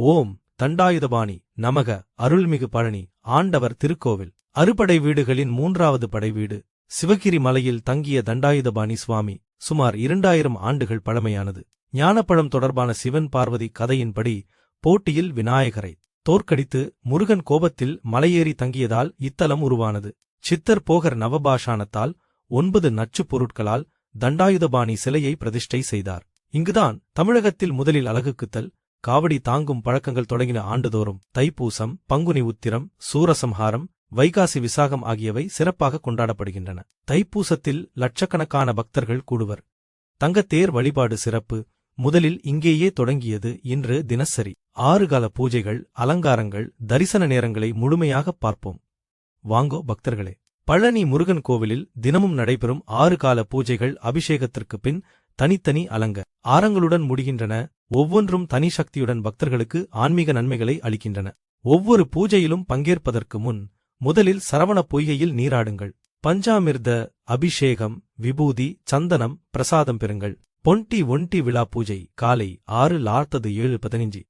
ஓம் தண்டாயுதபாணி நமக அருள்மிகு பழனி ஆண்டவர் திருக்கோவில். அறுபடை வீடுகளின் மூன்றாவது படை வீடு. சிவகிரி மலையில் தங்கிய தண்டாயுதபாணி சுவாமி சுமார் இரண்டாயிரம் ஆண்டுகள் பழமையானது. ஞானப்பழம் தொடர்பான சிவன் பார்வதி கதையின்படி போட்டியில் விநாயகரை தோற்கடித்து முருகன் கோபத்தில் மலையேறி தங்கியதால் இத்தலம் உருவானது. சித்தர் போகர் நவபாஷானத்தால் ஒன்பது நச்சுப் பொருட்களால் தண்டாயுதபாணி சிலையை பிரதிஷ்டை செய்தார். இங்குதான் தமிழகத்தில் முதலில் அலகுக்குத்தல் காவடி தாங்கும் பழக்கங்கள் தொடங்கின ஆண்டுதோறும் தைப்பூசம் பங்குனி உத்திரம் சூரசம்ஹாரம் வைகாசி விசாகம் ஆகியவை சிறப்பாக கொண்டாடப்படுகின்றன. தைப்பூசத்தில் லட்சக்கணக்கான பக்தர்கள் கூடுவர். தங்கத்தேர் வழிபாடு சிறப்பு. முதலில் இங்கேயே தொடங்கியது இன்று தினசரி. ஆறு கால பூஜைகள் அலங்காரங்கள் தரிசன நேரங்களை முழுமையாகப் பார்ப்போம். வாங்கோ பக்தர்களே பழனி முருகன் கோவிலில் தினமும் நடைபெறும் ஆறு கால பூஜைகள் அபிஷேகத்திற்குப் பின் தனித்தனி அலங்க. ஆரங்களுடன் முடிகின்றன. ஒவ்வொன்றும் தனி சக்தியுடன் பக்தர்களுக்கு ஆன்மீக நன்மைகளை அளிக்கின்றன. ஒவ்வொரு பூஜையிலும் பங்கேற்பதற்கு முன் முதலில் சரவண பொய்கையில் நீராடுங்கள். பஞ்சாமிர்த அபிஷேகம் விபூதி சந்தனம் பிரசாதம் பெறுங்கள். பொன்டி ஒன்டி விழா பூஜை காலை ஆறு லார்த்தது ஏழு பதினஞ்சு.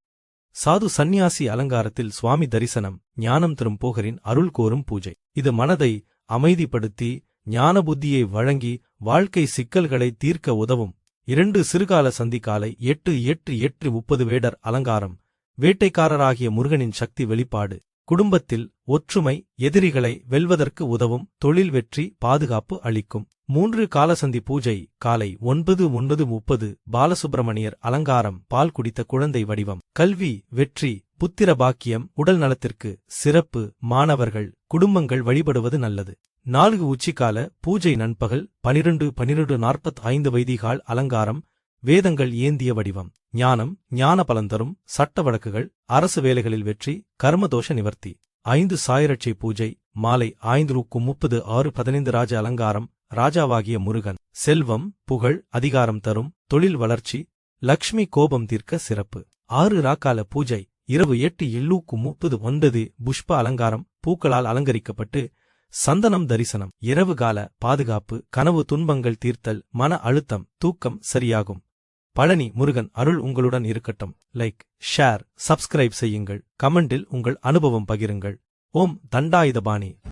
சாது சந்நியாசி அலங்காரத்தில் சுவாமி தரிசனம் ஞானம் தரும் போகரின் அருள் கோரும் பூஜை. இது மனதை அமைதிப்படுத்தி ஞான புத்தியை வழங்கி வாழ்க்கை சிக்கல்களை தீர்க்க உதவும். இரண்டு சிறுகால சந்தி காலை எட்டு எட்டு எட்டு முப்பது வேடர் அலங்காரம். வேட்டைக்காரராகிய முருகனின் சக்தி வெளிப்பாடு. குடும்பத்தில் ஒற்றுமை எதிரிகளை வெல்வதற்கு உதவும் தொழில் வெற்றி பாதுகாப்பு அளிக்கும். மூன்று காலசந்தி பூஜை காலை ஒன்பது ஒன்பது முப்பது பாலசுப்பிரமணியர் அலங்காரம் பால் குடித்த குழந்தை வடிவம். கல்வி வெற்றி புத்திர பாக்கியம் உடல் நலத்திற்கு சிறப்பு மாணவர்கள் குடும்பங்கள் வழிபடுவது நல்லது. நான்கு உச்சிக்கால பூஜை நண்பகல் பனிரெண்டு பனிரெண்டு நாற்பத் ஐந்து வைதிகால் அலங்காரம் வேதங்கள் ஏந்திய வடிவம் ஞானம் ஞான பலந்தரும் சட்ட வழக்குகள் அரசு வேலைகளில் வெற்றி கர்மதோஷ நிவர்த்தி ஐந்து சாயரட்சை பூஜை மாலை ஐந்துருக்கு முப்பது ஆறு பதினைந்து ராஜ அலங்காரம் ராஜாவாகிய முருகன். செல்வம் புகழ் அதிகாரம் தரும் தொழில் வளர்ச்சி லக்ஷ்மி கோபம் தீர்க்க சிறப்பு. ஆறு ராக்கால பூஜை இரவு எட்டு எள்ளூக்கு முப்பது ஒன்பது புஷ்ப அலங்காரம் பூக்களால் அலங்கரிக்கப்பட்டு சந்தனம் தரிசனம். இரவு கால பாதுகாப்பு கனவு துன்பங்கள் தீர்த்தல் மன அழுத்தம் தூக்கம் சரியாகும். பழனி முருகன் அருள் உங்களுடன் இருக்கட்டும். லைக் ஷேர் சப்ஸ்கிரைப் செய்யுங்கள். கமெண்டில் உங்கள் அனுபவம் பகிருங்கள். ஓம் தண்டாயுதபாணி.